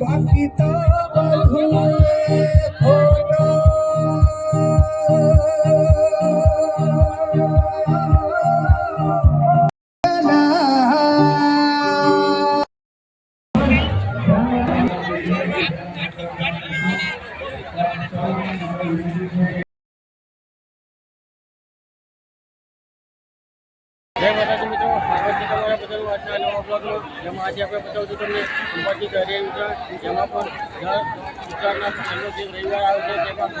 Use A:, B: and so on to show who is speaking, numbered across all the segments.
A: বাকিতা বধুয়ে ভোটা નવા બ્લોગનો જેમાં આજે આપણે બતાવું તમને અંબાજી દરિયા ઉત્તરાયણ જેમાં પણ દર ઉત્તરાયણના પહેલો જે રવિવાર આવે છે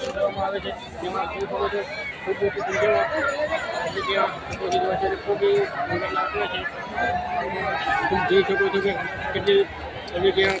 A: તેમાં આવે છે જેમાં ખૂબ બધું ખૂબ મોટી સંખ્યામાં ત્યાં પોતી દિવસે ખૂબ યોગદાન આપે છે જોઈ શકો છો કે કેટલી તમે ત્યાં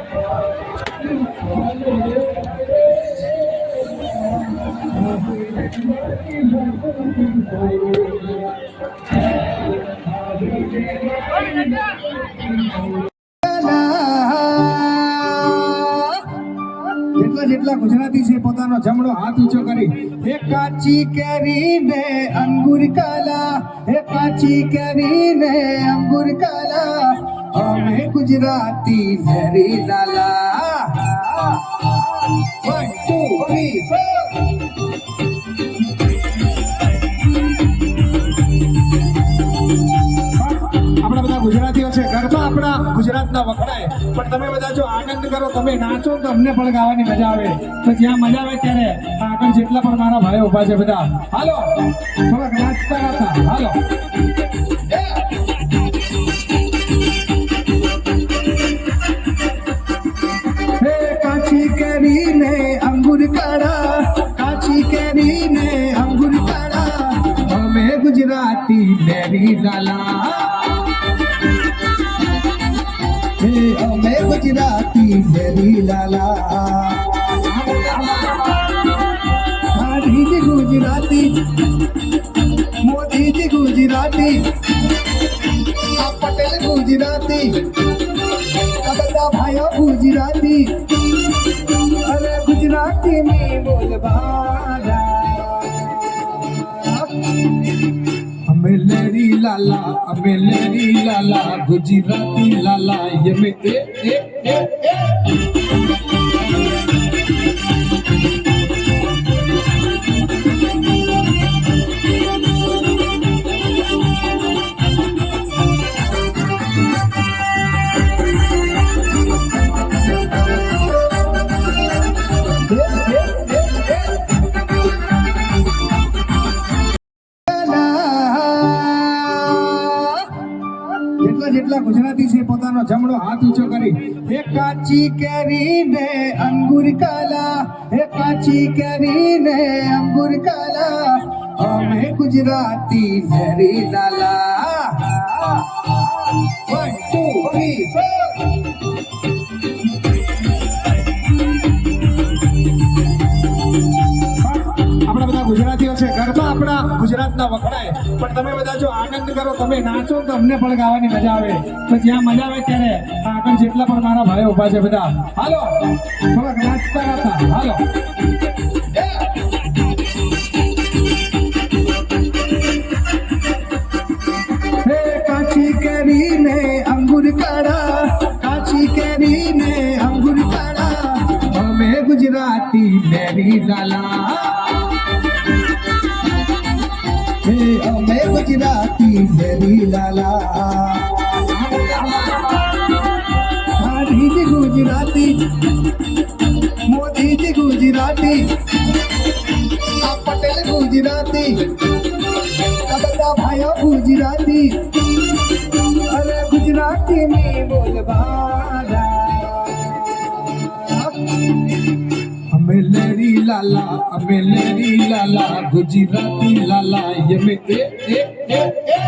B: એટલા એટલા ગુજરાતી છે પોતાનો જમણો હાથ ઊંચો કરી એક કાચી કેરી દે अंगूर काला એક કાચી કેરી ને अंगूर काला અમે ગુજરાતી હરીલાલા રીતના વખણાય પણ તમે બધા જો આનંદ કરો તમે નાચો તો અમને પણ ગાવાની મજા આવે તો જ્યાં મજા આવે ત્યારે આગળ જેટલા પણ મારા ભાઈઓ ઉભા છે બધા હાલો થોડાક નાચતા હતા હાલો આ પટેલ ગુજરાતી આ બધા ભાઈઓ ગુજરાતી અને ગુજરાતી ની બોલવા हमें लेरी लाला हमें लेरी लाला गुजराती लाला ये में ए ए ए ए काची करी ने अंगूर काला हे काची करी ने अंगूर काला है गुजराती हरी लाला वन टू थ्री फोर ગુજરાતના વખણાય પણ તમે બધા જો આનંદ કરો તમે નાચો તો અમને પણ ગાવાની મજા આવે તો જ્યાં મજા આવે ત્યારે આગળ જેટલા પણ મારા ભાઈઓ ઉભા છે બધા હાલો થોડાક નાચતા હતા હાલો मेरी लाला गांधी जी गुजराती मोदी जी गुजराती पटेल गुजराती બધા ભાઈઓ ગુજરાતી અરે ગુજરાતી ની બોલવા અમે લેરી લાલા અમે લેરી લાલા ગુજરાતી લાલા યમે એ એ એ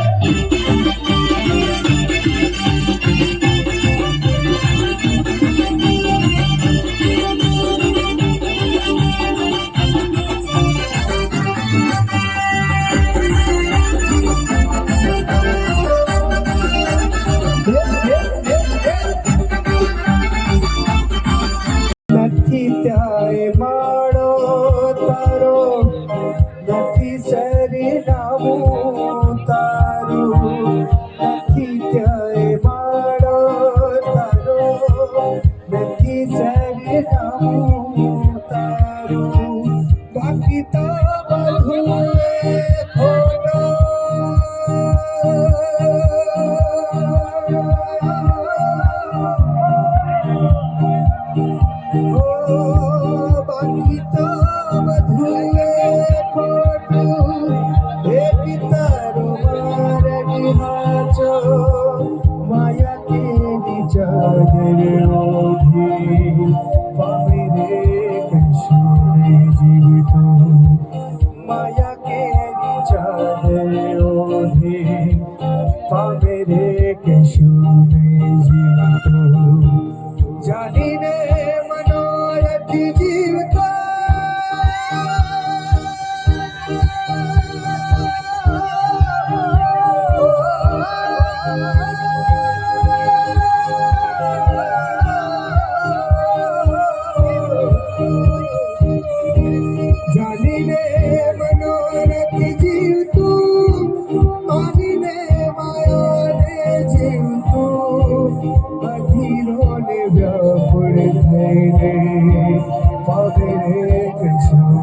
B: রে নাম তারু નથી જાય મારો તારો નથી સરે નામ તારું બાકી તો અધીરોને વ્યાકુળ થઈને પાવે Krishna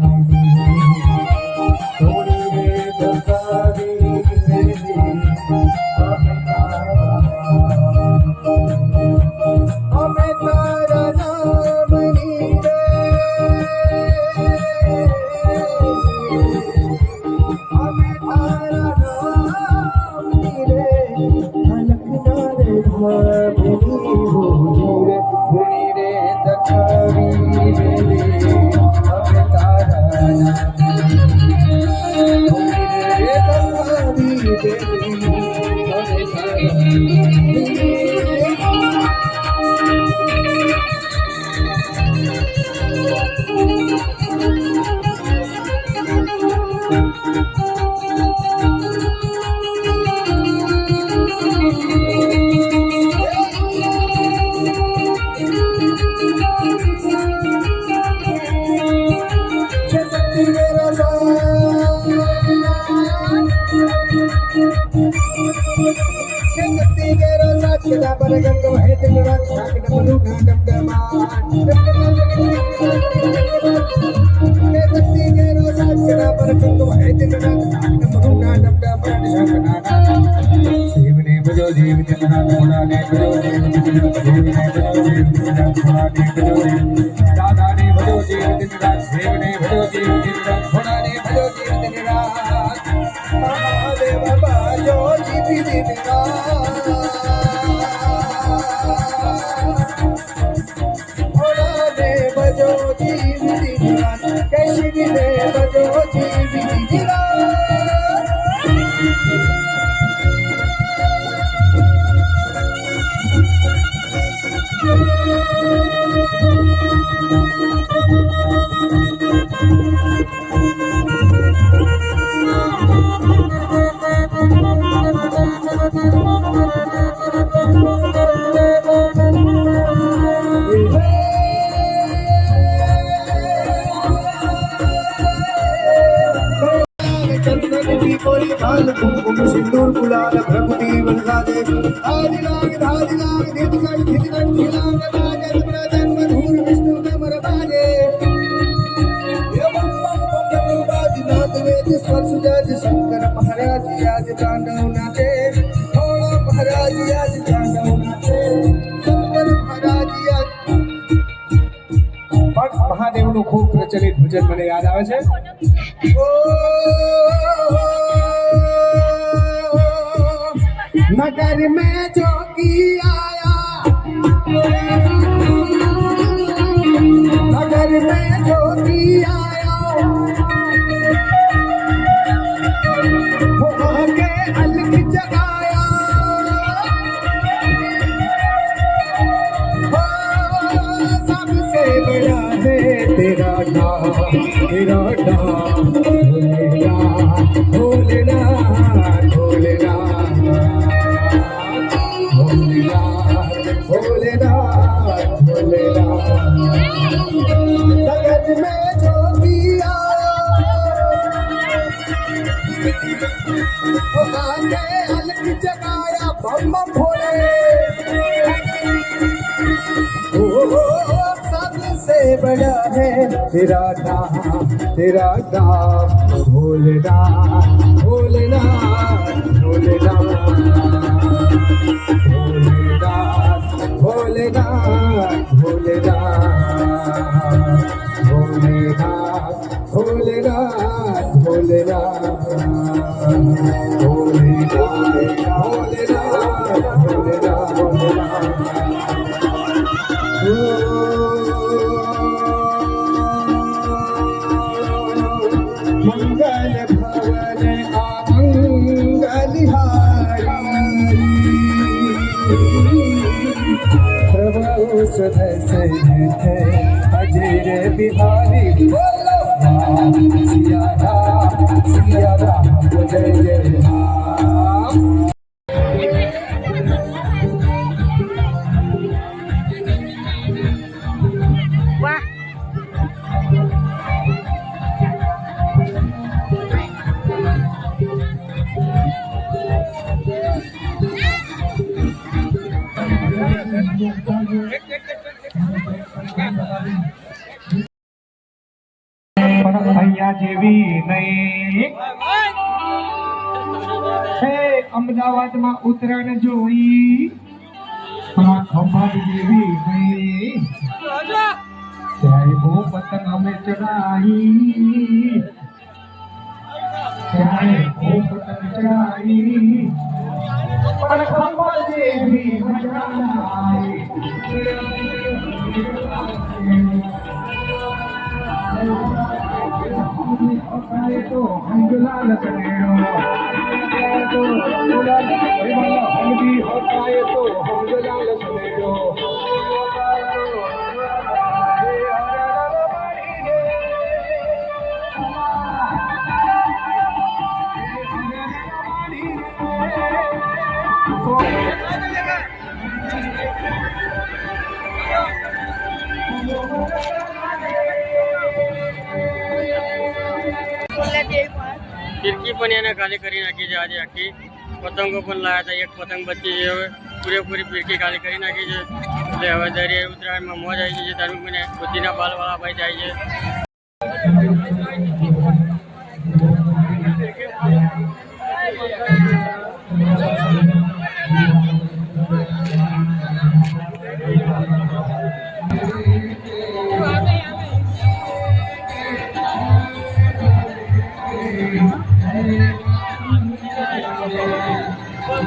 B: Baba, Joji, Baba, Joji, Baba, Shankar ભરાજી આજ જાંગો નાતે હોળો ભરાજી આજ જાંગો નાતે શંકર ભરાજી આજ ભાગ મહાદેવ નું ખૂબ પ્રચલિત ભજન મને યાદ આવે છે નગર મે જો કી આયા નગર મે જો કી આયા भल भोला में बड़ा है तेरा नाम तेरा नाम भोलना भोलना भोलना हंस थे अजीरे बिहारी નહીં અમદાવાદમાં ઉતરાણ જોઈ પણ ખંભાત જેવી નહીં ત્યારે બહુ પતંગ
A: तो हम glad that आज आखी पतंगो लाया था एक पतंग बची पूरेपूरी पीड़की खाली कर नाखी है हम दरिया उत्तरायण में मौज आई जाए धार्मिक महीने बुद्धि बाल वाला
C: भाई
A: जाए